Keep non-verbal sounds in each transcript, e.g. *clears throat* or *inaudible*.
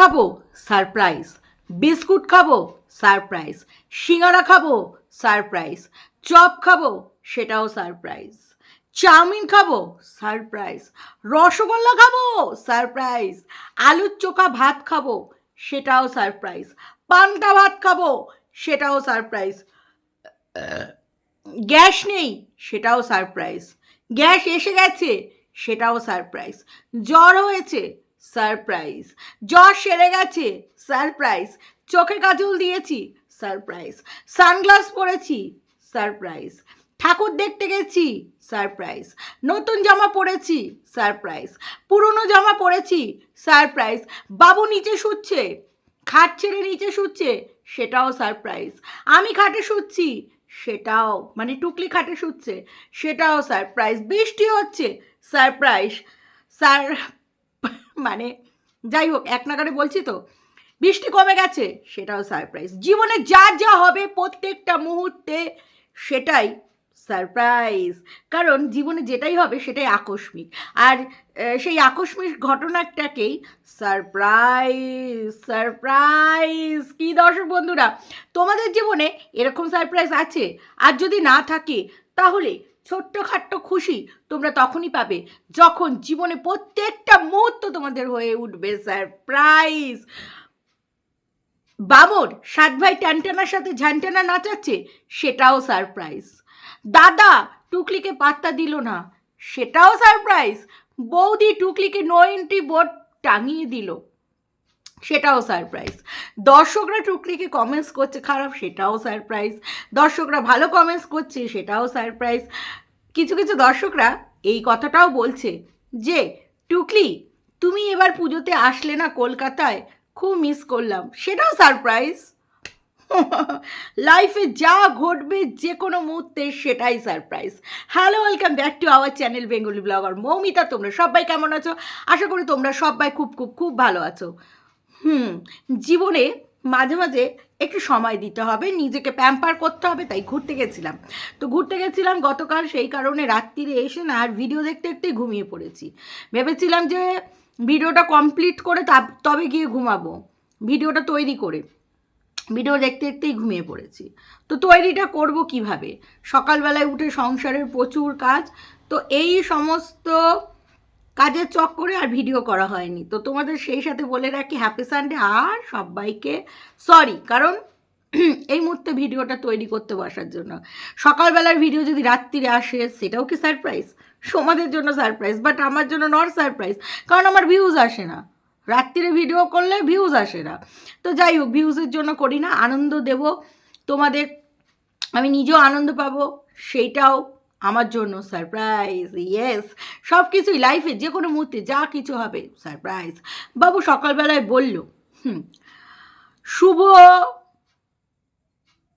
খাব surprise biscuit খাব surprise সিঙ্গারা খাব সারপ্রাইজ চপ খাব, সেটাও সারপ্রাইজ চাউমিন খাব সারপ্রাইজ রসগোল্লা খাব সারপ্রাইজ আলুর চোখা ভাত খাব, সেটাও সারপ্রাইজ পান্তা ভাত খাব, সেটাও সারপ্রাইজ গ্যাস নেই, সেটাও সারপ্রাইজ গ্যাস এসে গেছে, সেটাও সারপ্রাইজ জ্বর হয়েছে সারপ্রাইজ। জ্বর সেরে গেছে, সারপ্রাইজ। চোখে কাজল দিয়েছি, সারপ্রাইজ। সানগ্লাস পরেছি, সারপ্রাইজ। ঠাকুর দেখতে গেছি, সারপ্রাইজ। নতুন জামা পরেছি, সারপ্রাইজ। পুরনো জামা পরেছি, সারপ্রাইজ। বাবু নিচে শুচ্ছে, খাট ছেড়ে নিচে শুচ্ছে, সেটাও সারপ্রাইজ। আমি খাটে শুচ্ছি, সেটাও মানে টুকলি খাটে শুচ্ছে, সেটাও সারপ্রাইজ। বৃষ্টি হচ্ছে, সারপ্রাইজ। স্যার মানে যাই হোক, এক নাগারে বলছি তো, বৃষ্টি কমে গেছে, সেটাও সারপ্রাইজ জীবনে যা যা হবে প্রত্যেকটা মুহূর্তে সেটাই সারপ্রাইজ কারণ জীবনে যেটাই হবে সেটাই আকস্মিক। আর সেই আকস্মিক ঘটনাটাকেই সারপ্রাইজ সারপ্রাইজ কি দর্শক বন্ধুরা, তোমাদের জীবনে এরকম সারপ্রাইজ আছে? আর যদি না থাকে, তাহলে ছোট্টখাট্ট খুশি তোমরা তখনই পাবে যখন জীবনে প্রত্যেকটা মুহূর্ত তোমাদের হয়ে উঠবে সারপ্রাইজ বাবর সাত ভাই টানটানার সাথে ঝানটানা নাচাচ্ছে, সেটাও সারপ্রাইজ। দাদা টুকলিকে পাত্তা দিল না, সেটাও সারপ্রাইজ। বৌদি টুকলিকে নো এন্ট্রি বোর্ড টাঙিয়ে দিল। সেটাও সারপ্রাইজ দর্শকরা টুকলিকে কমেন্টস করছে, খারাপ সেটাও সারপ্রাইজ দর্শকরা ভালো কমেন্টস করছে, সেটাও সারপ্রাইজ কিছু কিছু দর্শকরা এই কথাটাও বলছে যে, টুকলি, তুমি এবার পুজোতে আসলে না কলকাতায়? খুব মিস করলাম। সেটাও সারপ্রাইজ লাইফে *laughs* যা ঘটবে যে কোনো মুহূর্তে সেটাই surprise hello welcome back to our channel Bengali blogger Moumita, তোমরা সবাই কেমন আছো? আশা করি তোমরা সবাই খুব খুব খুব ভালো আছো। হুম, জীবনে মাঝে মাঝে একটু সময় দিতে হবে, নিজেকে প্যাম্পার করতে হবে, তাই ঘুরতে গেছিলাম। তো ঘুরতে গেছিলাম গতকাল, সেই কারণে রাত্রিরে এসে না আর ভিডিও দেখতে দেখতে ঘুমিয়ে পড়েছি। ভেবেছিলাম যে ভিডিওটা কমপ্লিট করে তবে গিয়ে ঘুমাবো। ভিডিওটা তৈরি করে ভিডিও দেখতে দেখতেই ঘুমিয়ে পড়েছি। তো তৈরিটা করব কীভাবে? সকালবেলায় উঠে সংসারের প্রচুর কাজ, তো এই সমস্ত কাজের চক্করে আর ভিডিও করা হয়নি। তো তোমাদের সেই সাথে বলে রাখি হ্যাপি সানডে আর সবাইকে সরি কারণ *clears throat* এই মুহূর্তে ভিডিওটা তৈরি করতে বসার জন্য। সকালবেলার ভিডিও যদি রাত্রিরে আসে, সেটাও কি সারপ্রাইজ সমাজের জন্য সারপ্রাইজ বাট আমার জন্য নট সারপ্রাইজ কারণ আমার ভিউজ আসে না। রাত্রিরে ভিডিও করলে ভিউজ আসে না। তো যাই হোক ভিউজের জন্য করি না, আনন্দ দেব। তোমাদের, আমি নিজেও আনন্দ পাবো, সেইটাও আমার জন্য সারপ্রাইজ ইয়েস সব কিছুই লাইফে যে কোনো মুহূর্তে যা কিছু হবে সারপ্রাইজ বাবু সকালবেলায় বলল, হুম, শুভ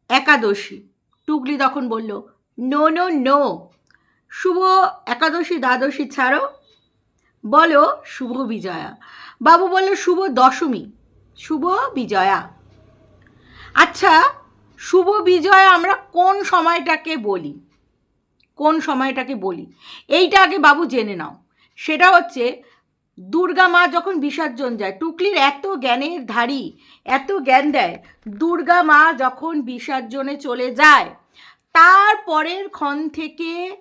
একাদশী। টুকলি তখন বলল নো নো নো শুভ একাদশী, দ্বাদশী ছাড়ো। বলো, শুভ বিজয়া। বাবু বলল, শুভ দশমী, শুভ বিজয়া। আচ্ছা শুভ বিজয়া আমরা কোন সময়টাকে বলি? কোন সময়টাকে বলি। এইটা আগে বাবু জেনে নাও। সেটা হচ্ছে দুর্গা মা যখন বিসর্জন যায় টুকলির এত জ্ঞানের ধারী, এত জ্ঞান দেয়, দুর্গা মা যখন বিসর্জনে চলে যায় তারপরের ক্ষণ থেকে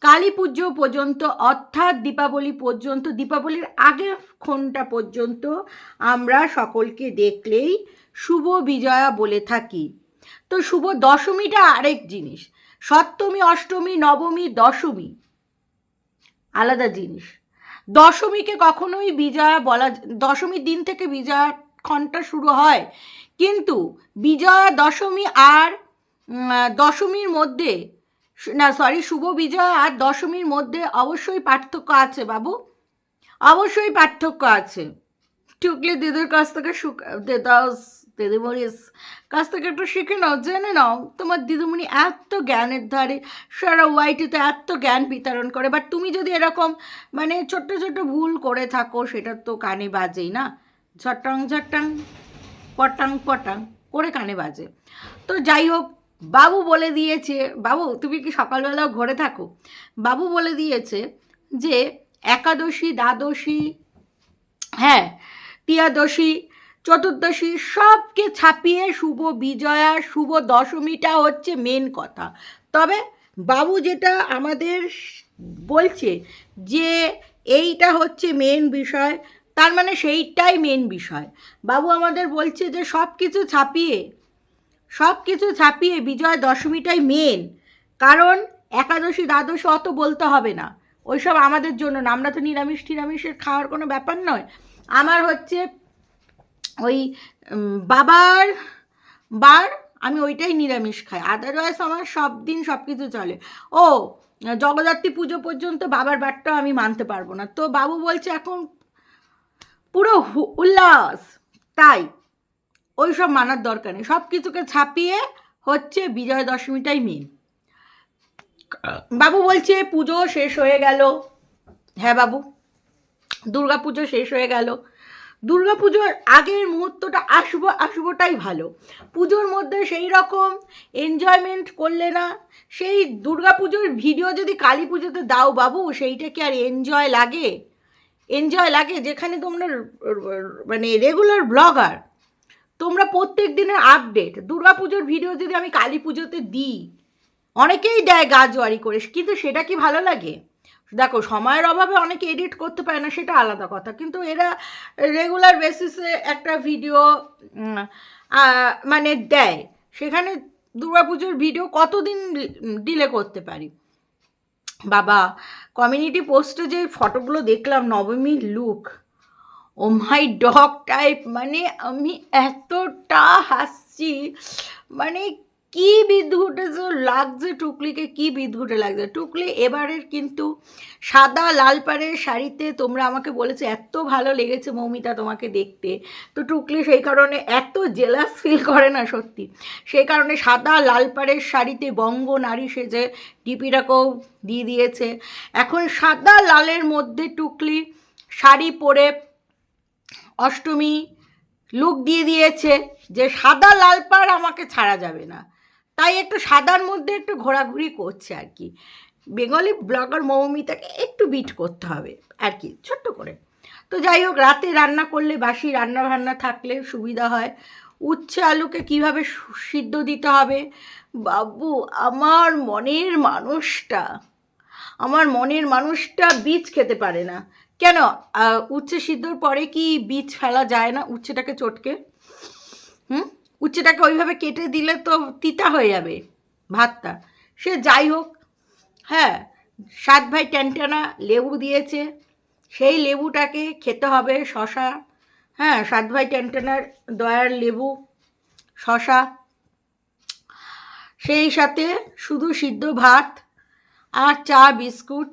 কালী পুজো পর্যন্ত, অর্থাৎ দীপাবলি পর্যন্ত, দীপাবলির আগের ক্ষণটা পর্যন্ত আমরা সকলকে দেখলেই শুভ বিজয়া বলে থাকি। তো শুভ দশমীটা আরেক জিনিস। সপ্তমী, অষ্টমী, নবমী, দশমী। আলাদা জিনিস। দশমীকে কখনোই বিজয়া বলা দশমীর দিন থেকে বিজয়া ক্ষণটা শুরু হয়। কিন্তু বিজয়া, দশমী আর দশমীর মধ্যে না সরি শুভ বিজয়া আর দশমীর মধ্যে অবশ্যই পার্থক্য আছে, বাবু। অবশ্যই পার্থক্য আছে। টুকলি দিদির কাছ থেকে শুক- দিদা দিদিমণির কাছ থেকে একটু শিখে নাও, জেনে নাও, তোমার দিদিমণি এত জ্ঞানের ধারে, সারা ওয়াইটিতে এত জ্ঞান বিতরণ করে বাট তুমি যদি এরকম মানে ছোট্ট ছোট্ট ভুল করে থাকো, সেটা তো কানে বাজেই না। ঝট্টাং ঝট্টাং, পটাং পটাং, করে কানে বাজে। তো যাই হোক, বাবু বলে দিয়েছে, বাবু তুমি কি সকালবেলাও ঘরে থাকো? বাবু বলে দিয়েছে যে, একাদশী, দ্বাদশী হ্যাঁ তিয়াদশী চতুর্দশী সবকে ছাপিয়ে শুভ বিজয়া, শুভ দশমীটা হচ্ছে মেন কথা। তবে বাবু যেটা আমাদের বলছে যে এইটা হচ্ছে মেন বিষয়, তার মানে সেইটাই মেন বিষয়। বাবু আমাদের বলছে যে সব কিছু ছাপিয়ে সব কিছু ছাপিয়ে বিজয় দশমীটাই মেন কারণ একাদশী, দ্বাদশী অত বলতে হবে না। ওইসব আমাদের জন্য না। আমরা তো নিরামিষ, টিরামিষের খাওয়ার কোনো ব্যাপার নয়। আমার হচ্ছে ওই বাবার, বার আমি ওইটাই নিরামিষ খাই। আদারওয়াইজ আমার সব দিন সব কিছু চলে। ও, জগদ্ধাত্রী পুজো পর্যন্ত বাবার বারটাও আমি মানতে পারব না। তো বাবু বলছে এখন পুরো উল্লাস। তাই ওই সব মানার দরকার নেই। সব কিছুকে ছাপিয়ে হচ্ছে বিজয় দশমীটাই মেন বাবু বলছে পুজো শেষ হয়ে গেল। হ্যাঁ বাবু, দুর্গা পুজো শেষ হয়ে গেল। পুজোর আগের মুহূর্তটা আসব, আসবোটাই ভালো। পুজোর মধ্যে সেই রকম এনজয়মেন্ট করলে না, সেই পুজোর ভিডিও যদি কালী পুজোতে দাও বাবু সেইটা কি আর এনজয় লাগে। এনজয় লাগে যেখানে তোমরা মানে রেগুলার ব্লগার তোমরা প্রত্যেক দিনের আপডেট পুজোর ভিডিও যদি আমি কালী পুজোতে দিই, অনেকেই দেয় গা জোয়ারি করে, কিন্তু সেটা কি ভালো লাগে? দেখো, সময়ের অভাবে অনেকে এডিট করতে পারে না, সেটা আলাদা কথা। কিন্তু এরা রেগুলার বেসিসে একটা ভিডিও মানে দেয়। সেখানে দুর্গাপুজোর ভিডিও কতদিন ডিলে করতে পারি? বাবা কমিউনিটি পোস্টে যে ফটোগুলো দেখলাম নবমীর look oh my dog type মানে আমি এতটা হাসছি মানে কি বিদঘুটে যে লাগছে টুকলিকে কি বিদঘুটে লাগছে? টুকলি এবারের কিন্তু সাদা লাল পাড়ের শাড়িতে তোমরা আমাকে বলেছ, এত ভালো লেগেছে মৌমিতা তোমাকে দেখতে। তো টুকলি সেই কারণে এত জেলাস ফিল করে না সত্যি। সেই কারণে সাদা লাল পাড়ের শাড়িতে বঙ্গ নারী সেজে ডিপিটাকেও দিয়ে দিয়েছে। এখন সাদা লালের মধ্যে টুকলি শাড়ি পরে অষ্টমী লুক দিয়ে দিয়েছে যে সাদা লাল পাড় আমাকে ছাড়া যাবে না। তাই একটু সাদার মধ্যে একটু ঘোরাঘুরি করছে আর কি। বেঙ্গলি ব্লগার মৌমিতাকে একটু বিট করতে হবে আর কি, ছোট্ট করে। তো যাই হোক, রাতে রান্না করলে বাসি রান্না বান্না থাকলে সুবিধা হয়। উচ্ছে আলুকে কীভাবে সিদ্ধ দিতে হবে? বাবু, আমার মনের মানুষটা, আমার মনের মানুষটা বীজ খেতে পারে না। কেন? উচ্ছে সিদ্ধর পরে কি বীজ ফেলা যায় না উচ্ছেটাকে চটকে? হুম? উচ্ছেটাকে ওইভাবে কেটে দিলে তো তিতা হয়ে যাবে ভাতটা। সে যাই হোক হ্যাঁ সাত ভাই ট্যানটানা লেবু দিয়েছে, সেই লেবুটাকে খেতে হবে শশা। হ্যাঁ সাত ভাই ট্যানটানার দয়ার লেবু, শশা। সেই সাথে শুধু সিদ্ধ ভাত আর চা, বিস্কুট,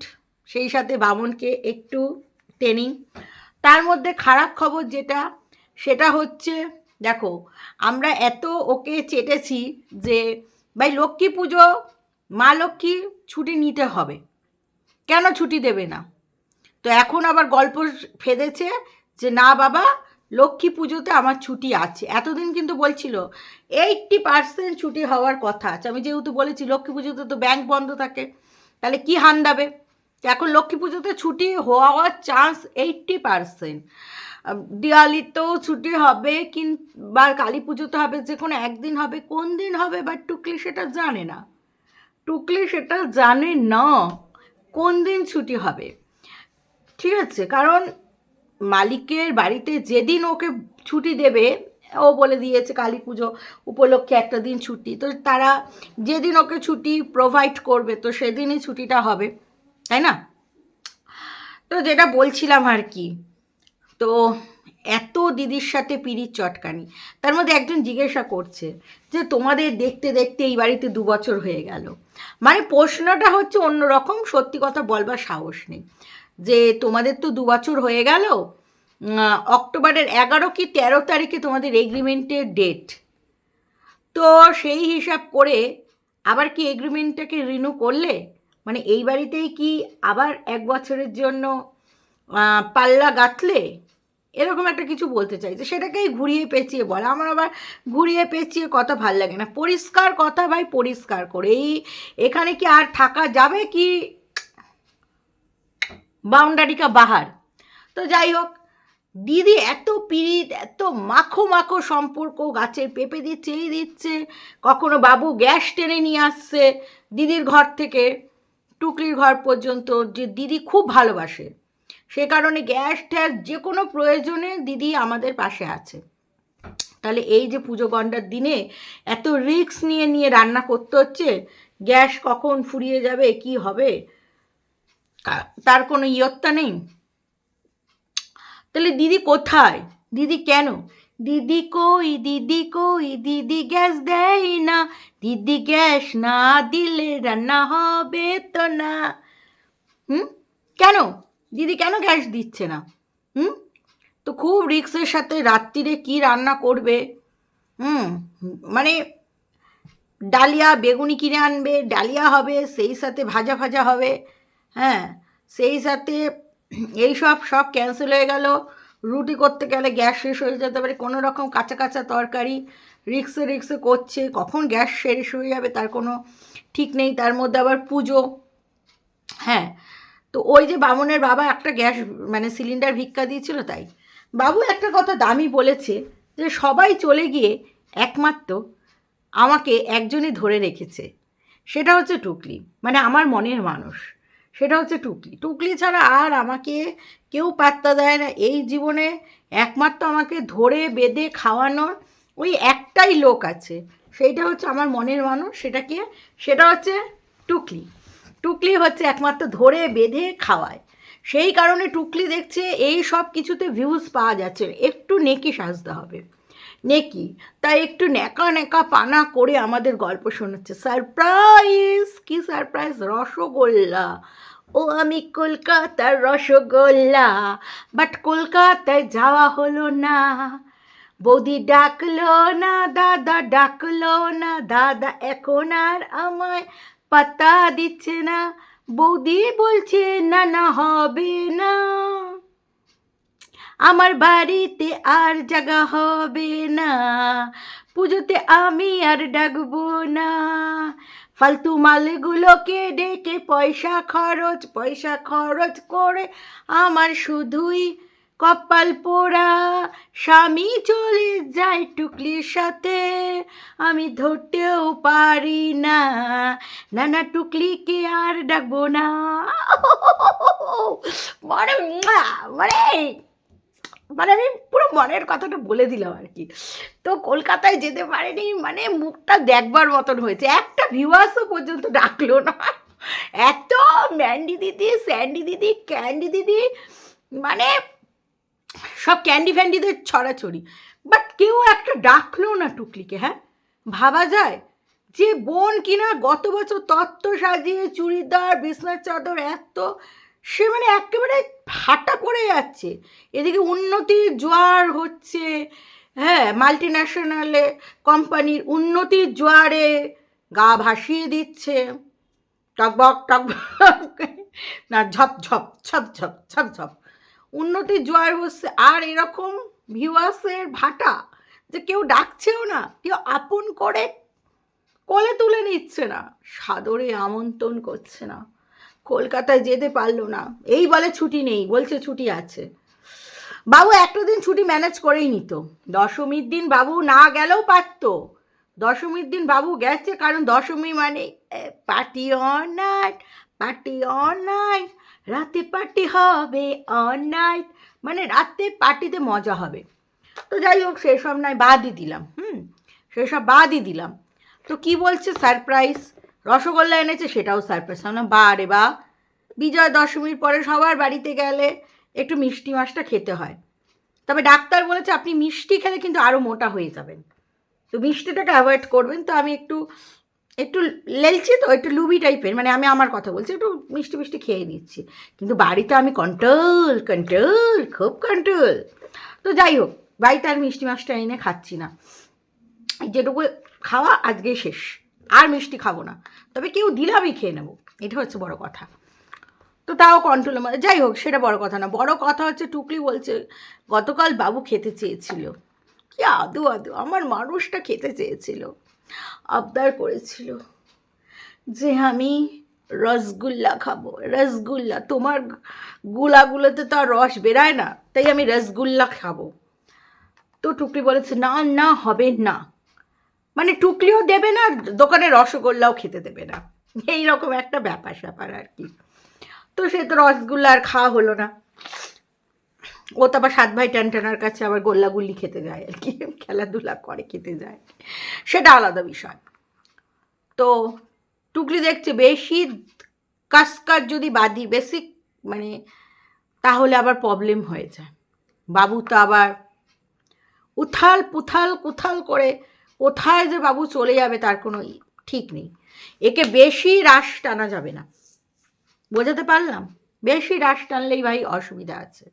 সেই সাথে বামনকে একটু ট্রেনিং তার মধ্যে খারাপ খবর যেটা, সেটা হচ্ছে দেখো, আমরা এত ওকে চেটেছি যে, ভাই, লক্ষ্মী পুজো, মা লক্ষ্মী ছুটি নিতে হবে। কেন ছুটি দেবে না? তো এখন আবার গল্প ফেদেছে যে, না বাবা, লক্ষ্মী পুজোতে আমার ছুটি আছে। এতদিন কিন্তু বলছিল, এইটটি পার্সেন্ট ছুটি হওয়ার কথা আছে। আমি যেহেতু বলেছি, লক্ষ্মী পুজোতে তো ব্যাংক বন্ধ থাকে, তাহলে কি হান দেবে? এখন লক্ষ্মী পুজোতে ছুটি হওয়ার চান্স এইটটি পার্সেন্ট। দিওয়ালিতেও ছুটি হবে কিন বা কালী পুজোতে হবে, যে কোনো একদিন হবে, কোন দিন হবে? বা টুকলি সেটা জানে না। টুকলি সেটা জানে না কোন দিন ছুটি হবে। ঠিক আছে, কারণ মালিকের বাড়িতে যেদিন ওকে ছুটি দেবে, ও বলে দিয়েছে কালী পুজো উপলক্ষে একটা দিন ছুটি। তো তারা যেদিন ওকে ছুটি প্রোভাইড করবে, তো সেদিনই ছুটিটা হবে, তাই না? তো যেটা বলছিলাম আর কি তো এত দিদির সাথে পিড়ির চটকানি। তার মধ্যে একজন জিজ্ঞাসা করছে যে, তোমাদের দেখতে দেখতে এই বাড়িতে দু বছর হয়ে গেল। মানে প্রশ্নটা হচ্ছে অন্যরকম, সত্যি কথা বলবার সাহস নেই। যে তোমাদের তো দু বছর হয়ে গেল অক্টোবরের এগারো কি তেরো তারিখে তোমাদের এগ্রিমেন্টের ডেট তো সেই হিসাব করে আবার কি এগ্রিমেন্টটাকে রিনিউ করলে? মানে এই বাড়িতেই কি আবার এক বছরের জন্য পাল্লা গাঁথলে? এরকম একটা কিছু বলতে চাইছে সেটাকেই ঘুরিয়ে পেঁচিয়ে বলে। আমার আবার ঘুরিয়ে পেঁচিয়ে কথা ভালো লাগে না। পরিষ্কার কথা ভাই, পরিষ্কার করে। এই এখানে কি আর থাকা যাবে কি? বাউন্ডারি কা বাহার। তো যাই হোক, দিদি এত পিড়িত, এত মাখো মাখো সম্পর্ক গাছের পেঁপে দিচ্ছে এই দিচ্ছে। কখনো বাবু গ্যাস টেনে নিয়ে আসছে দিদির ঘর থেকে, টুকলির ঘর পর্যন্ত, যে দিদি খুব ভালোবাসে। সে কারণে গ্যাস ট্যাস যে কোনো প্রয়োজনে দিদি আমাদের পাশে আছে। তাহলে এই যে পুজো গন্ডার দিনে এত রিস্ক নিয়ে নিয়ে রান্না করতে হচ্ছে, গ্যাস কখন ফুরিয়ে যাবে, কি হবে? তার কোনো ইয়ত্তা নেই। তাহলে দিদি কোথায়? দিদি কেন? দিদি কই দিদি কই, দিদি গ্যাস দেয় না। দিদি গ্যাস না দিলে রান্না হবে তো না। হুম? কেন? দিদি কেন গ্যাস দিচ্ছে না? হুম? তো খুব রিক্সের সাথে রাত্রিরে কি রান্না করবে? হুম? মানে ডালিয়া বেগুনি কিনে আনবে, ডালিয়া হবে, সেই সাথে ভাজা ভাজা হবে হ্যাঁ? সেই সাথে এই সব সব ক্যান্সেল হয়ে গেল। রুটি করতে গেলে গ্যাস শেষ হয়ে যেতে পারে। কোনো রকম কাঁচা কাঁচা তরকারি রিক্সে রিক্সে করছে। কখন গ্যাস শেষ হয়ে যাবে তার কোনো ঠিক নেই। তার মধ্যে আবার পুজো হ্যাঁ? তো ওই যে বামনের বাবা একটা গ্যাস মানে সিলিন্ডার ভিক্ষা দিয়েছিল তাই। বাবু একটা কথা দামি বলেছে যে সবাই চলে গিয়ে একমাত্র আমাকে একজনই ধরে রেখেছে। সেটা হচ্ছে টুকলি মানে আমার মনের মানুষ। সেটা হচ্ছে টুকলি। টুকলি ছাড়া আর আমাকে কেউ পাত্তা দেয় না। এই জীবনে একমাত্র আমাকে ধরে, বেঁধে খাওয়ানোর ওই একটাই লোক আছে। সেইটা হচ্ছে আমার মনের মানুষ, সেটাকে, সেটা হচ্ছে টুকলি। টুকলি হচ্ছে একমাত্র ধরে বেঁধে খাওয়ায়। সেই কারণে টুকলি দেখছে এই সব কিছুতে ভিউজ পাওয়া যাচ্ছে একটু নেকি সাজতে হবে। নেকি? তাই একটু নেকা নেকা পানা করে আমাদের গল্প শোনাচ্ছে। সারপ্রাইজ! কি সারপ্রাইজ? রসগোল্লা। ও আমি কলকাতার রসগোল্লা, বাট কলকাতায় যাওয়া হলো না। বৌদি ডাকলো না, দাদা ডাকলো না, দাদা এখন আর আমায় পাত্তা দিচ্ছে না। বৌদি বলছে, না না, হবে না। আমার বাড়িতে আর জায়গা হবে না। পুজোতে আমি আর ডাকবো না। ফালতু মালগুলোকে ডেকে পয়সা খরচ পয়সা খরচ করে আমার শুধুই কপাল পোড়া, স্বামী চলে যায় টুকলির সাথে। আমি ধরতেও পারি না, নানা টুকলিকে আর ডাকবো না। মানে মানে মানে আমি পুরো মনের কথাটা বলে দিলাম আর কি। তো কলকাতায় যেতে পারেনি মানে মুখটা দেখবার মতন হয়েছে। একটা ভিউয়ার্সও পর্যন্ত ডাকলো না। এত ম্যান্ডি দিদি স্যান্ডি দিদি ক্যান্ডি দিদি মানে সব ক্যান্ডি ফ্যান্ডিদের ছড়াছড়ি। বাট কেউ একটা ডাকলো না টুকলিকে হ্যাঁ? ভাবা যায় যে বোন কিনা গত বছর তত্ত্ব সাজিয়ে, চুড়িদার, বিছনার চাদর এত, সে মানে একেবারে ফাটা পড়ে যাচ্ছে। এদিকে উন্নতির জোয়ার হচ্ছে হ্যাঁ মাল্টি ন্যাশনালে কোম্পানির উন্নতির জোয়ারে গা ভাসিয়ে দিচ্ছে। টকবক টকবক, না, ঝপ ঝপ ছপ ঝপ ছপ ঝপ। উন্নতির জোয়ার হচ্ছে। আর এরকম ভিউয়ার্সের ভাটা যে কেউ ডাকছেও না, কেউ আপন করে কোলে তুলে নিচ্ছে না, সাদরে আমন্ত্রণ করছে না, কলকাতায় যেতে পারল না। এই বলে ছুটি নেই, বলছে ছুটি আছে। বাবু একটা দিন ছুটি ম্যানেজ করেই নিত। দশমীর দিন বাবু না গেলেও পারতো। দশমীর দিন বাবু গেছে, কারণ দশমী মানে party on night party on night, রাতে পার্টি হবে অন নাইট। মানে রাতে পার্টিতে মজা হবে। তো যাই হোক, সেসব নয় বাদই দিলাম, হুম? সেসব বাদই দিলাম। তো কি বলছে সারপ্রাইজ? রসগোল্লা এনেছে, সেটাও সারপ্রাইজ। আমরা বা রে বা। বিজয় দশমীর পরে সবার বাড়িতে গেলে একটু মিষ্টি মাছটা খেতে হয়। তবে ডাক্তার বলেছে আপনি মিষ্টি খেলে কিন্তু আরও মোটা হয়ে যাবেন। তো মিষ্টিটাকে অ্যাভয়েড করবেন। তো আমি একটু একটু লেলছি তো, একটু লুবি টাইপের মানে আমি আমার কথা বলছি, একটু মিষ্টি মিষ্টি খেয়ে নিচ্ছি। কিন্তু বাড়িতে আমি কন্ট্রোল কন্ট্রোল খুব কন্ট্রোল তো যাই হোক, বাড়িতে আর মিষ্টি মাছটা এনে খাচ্ছি না। যেটুকু খাওয়া আজকে শেষ। আর মিষ্টি খাব না। তবে কেউ দিলে আমি খেয়ে নেব। এটা হচ্ছে বড় কথা। তো তাও কন্ট্রোল মধ্যে যাই হোক, সেটা বড় কথা না। বড় কথা হচ্ছে, টুকলি বলছে, গতকাল বাবু খেতে চেয়েছিল। কি আদু আদু, আমার মানুষটা খেতে চেয়েছিল। আবদার করেছিল যে আমি রসগুল্লা খাব। রসগুল্লা, তোমার গুলাগুলোতে তো আর রস বেরায় না, তাই আমি রসগুল্লা খাব। তো টুকলি বলেছে, না না, হবে না। মানে টুকলিও দেবে না দোকানে রসগোল্লাও খেতে দেবে না। এই রকম একটা ব্যাপার, স্যাপার আর কি। তো সে তো রসগোল্লা আর খাওয়া হলো না। ও তো আবার সাত ভাই টানটানার কাছে আবার গোল্লাগুল্লি খেতে যায় আর কি, খেলাধুলা করে, খেতে যায়। সেটা আলাদা বিষয়। তো টুকলি দেখছে বেশি কাসকার যদি বাদি বেশি মানে তাহলে আবার প্রবলেম হয়ে যায়। বাবু তো আবার উথাল পুথাল কুথাল করে কোথায় যে বাবু চলে যাবে তার কোনো ঠিক নেই। একে বেশি রাশ টানা যাবে না। বোঝাতে পারলাম? বেশি রাশ টানলেই ভাই অসুবিধা আছে।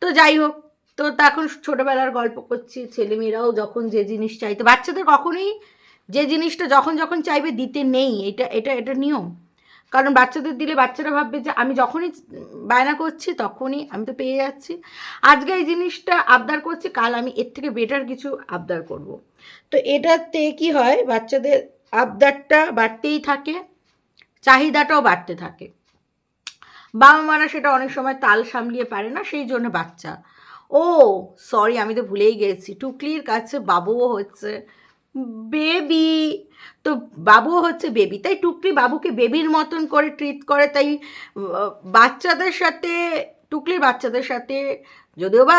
তো যাই হোক তো তখন ছোটোবেলার গল্প করছি, ছেলেমেয়েরাও যখন যে জিনিস চাইতে, বাচ্চাদের কখনোই যে জিনিসটা যখন যখন চাইবে দিতে নেই, এটা এটা এটা নিয়ম। কারণ বাচ্চাদের দিলে বাচ্চারা ভাববে যে আমি যখনই বায়না করছি তখনই আমি তো পেয়ে যাচ্ছি। আজকে এই জিনিসটা আবদার করছি, কাল আমি এর থেকে বেটার কিছু আবদার করব। তো এটাতে কি হয়, বাচ্চাদের আবদারটা বাড়তেই থাকে, চাহিদাটাও বাড়তে থাকে। বাবা মারা সেটা অনেক সময় তাল সামলিয়ে পারে না, সেই জন্য বাচ্চা ও সরি আমি তো ভুলেই গেছি। টুকলির কাছে বাবুও হচ্ছে। বেবি, তো বাবুও হচ্ছে বেবি। তাই টুকলি বাবুকে বেবির মতন করে ট্রিট করে। তাই বাচ্চাদের সাথে, টুকলির বাচ্চাদের সাথে, যদিও বা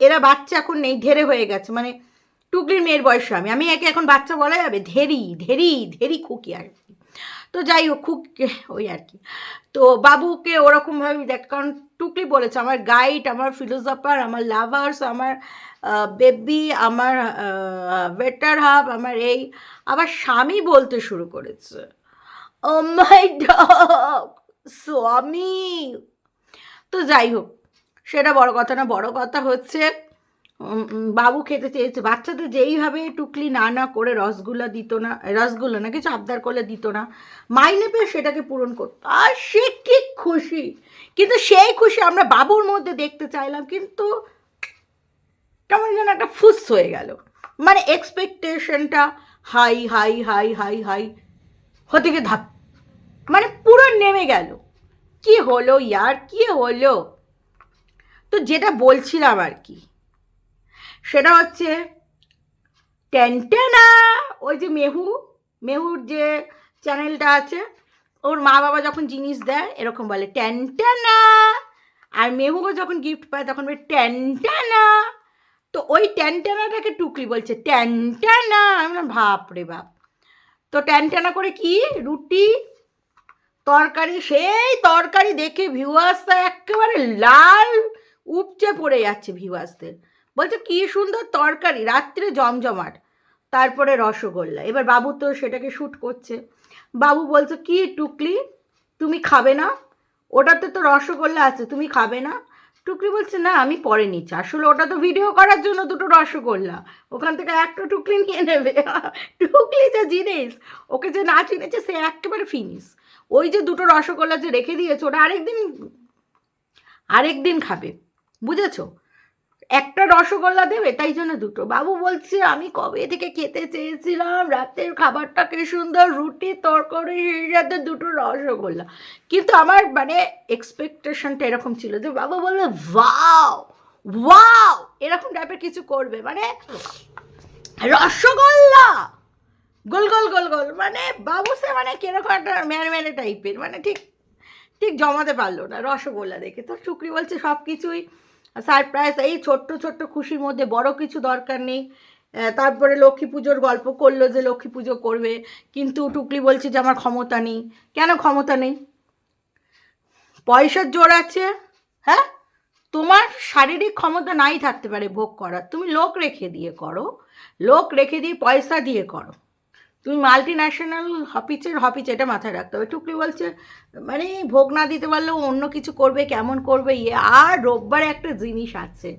এরা বাচ্চা এখন নেই ধেরে হয়ে গেছে। মানে টুকলির মেয়ের বয়স আমি আমি একে এখন বাচ্চা বলা যাবে, ধেরি ধেরি ধেরি খুকি আর কি। তো যাই হোক খুব ওই আর কি। তো বাবুকে ওরকমভাবে দেখ, কারণ টুকলি বলেছে, আমার গাইড আমার ফিলোজফার আমার লাভার্স আমার বেবি আমার বেটার হাব আমার এই, আবার স্বামী বলতে শুরু করেছে। ও মাই স্বামী। তো যাই হোক, সেটা বড় কথা না, বড় কথা হচ্ছে বাবু খেতে চেয়েছে। বাচ্চাদের যেইভাবে টুকলি না না করে রসগুল্লা দিত না, রসগুল্লা না, কিছু আবদার করলে দিত না মাইনে পেয়ে সেটাকে পূরণ করতো। আর সে কি খুশি! কিন্তু সেই খুশি আমরা বাবুর মধ্যে দেখতে চাইলাম, কিন্তু কেমন যেন একটা ফুস হয়ে গেল। মানে এক্সপেকটেশনটা high high high high high, হতে গিয়ে ধাপ মানে পুরো নেমে গেল। কি হলো ইয়ার? কি হলো? তো যেটা বলছিলাম আর কি সেটা হচ্ছে টেনটেনা ওই যে মেহু মেহুর যে চ্যানেলটা আছে ওর মা বাবা যখন জিনিস দেয় এরকম বলে টেনটেনা আর মেহুও যখন গিফট পায় তখন বলে টেনটেনা তো ওই ট্যানটানাটাকে টুকলি বলছে ট্যানটানা আমি বললাম, বাপ রে বাপ। তো ট্যানটানা করে কি? রুটি তরকারি সেই তরকারি দেখে ভিউয়ার্সটা একেবারে লাল উপচে পড়ে যাচ্ছে ভিউয়ার্সদের বলছে, কি সুন্দর তরকারি, রাত্রে জমজমাট। তারপরে রসগোল্লা। এবার বাবু তো সেটাকে শ্যুট করছে। বাবু বলছে, কি টুকলি? তুমি খাবে না? ওটাতে তো রসগোল্লা আছে, তুমি খাবে না? টুকলি বলছে, না, আমি পরে নিচ্ছি। আসলে ওটা তো ভিডিও করার জন্য দুটো রসগোল্লা। ওখান থেকে একটা টুকলি নিয়ে নেবে। টুকলি যে জিনিস, ওকে যে না চিনেছে, সে একেবারে ফিনিস ওই যে দুটো রসগোল্লা যে রেখে দিয়েছে, ওটা আরেকদিন আরেকদিন খাবে। বুঝেছ? একটা রসগোল্লা দেবে, তাই জন্য দুটো। বাবু বলছে, আমি কবে থেকে খেতে চেয়েছিলাম? রাতের খাবারটা কি সুন্দর? রুটি, তরকারি সেই সাথে দুটো রসগোল্লা। কিন্তু আমার মানে এক্সপেকটেশনটা এরকম ছিল যে বাবু বলল ওয়াও ওয়াও এরকম টাইপের কিছু করবে। মানে রসগোল্লা! গোল গোল গোল গোল। মানে বাবু সে মানে কীরকম একটা ম্যানে টাইপের মানে ঠিক ঠিক জমাতে পারল না রসগোল্লা দেখে। তো শুক্রি বলছে সব কিছুই সারপ্রাইজ, এই ছোট্ট ছোট্ট খুশির মধ্যে বড় কিছু দরকার নেই। তারপরে লক্ষ্মী পুজোর গল্প করল যে লক্ষ্মী পুজো করবে, কিন্তু টুকলি বলছে যে আমার ক্ষমতা নেই। কেন ক্ষমতা নেই? পয়সার জোর আছে হ্যাঁ? তোমার শারীরিক ক্ষমতা নাই থাকতে পারে ভোগ করার। তুমি লোক রেখে দিয়ে করো, লোক রেখে দিয়ে পয়সা দিয়ে করো। তুমি মাল্টি ন্যাশনাল হপিচের হপিচ এটা মাথায় রাখতে হবে। টুকলি বলছে মানে ভোগ না দিতে পারলেও অন্য কিছু করবে, কেমন করবে ইয়ে আর রোববার একটা জিনিস আছে।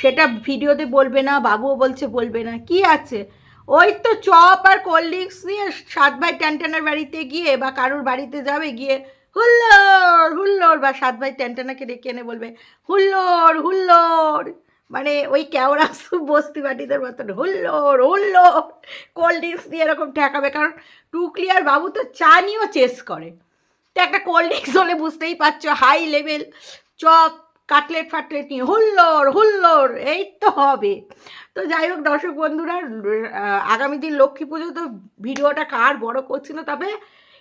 সেটা ভিডিওতে বলবে না, বাবুও বলছে বলবে না, কি আছে? ওই তো চপ আর কোল্ড ড্রিঙ্কস নিয়ে সাত ভাই ট্যান্টানার বাড়িতে গিয়ে বা কারোর বাড়িতে যাবে গিয়ে, হুল্লোড় হুল্লোড়, বা সাত ভাই ট্যান্টানাকে ডেকে এনে বলবে, হুল্লোড় হুল্লোড়। মানে ওই কেওড়া বস্তি বাটিদের মতন। হুল্লোড় হুল্লোড় কোল্ড ড্রিঙ্কস দিয়ে এরকম ঠেকাবে। কারণ টুকলি আর বাবু তো চা নিয়েও চেস করে। তো একটা কোল্ড ড্রিঙ্কস হলে বুঝতেই পারছ হাই লেভেল চপ, কাটলেট ফাটলেট নিয়ে হুল্লোর হুল্লোর এই তো হবে। তো যাই হোক দর্শক বন্ধুরা আগামী দিন লক্ষ্মী পুজো তো ভিডিওটা কার বড় করছি না তবে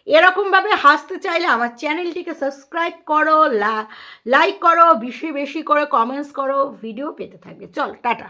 এরকমভাবে হাসতে চাইলে আমার চ্যানেলটিকে সাবস্ক্রাইব করো লাইক করো, বেশি বেশি করে কমেন্টস করো ভিডিও পেতে থাকবে। চল, টাটা।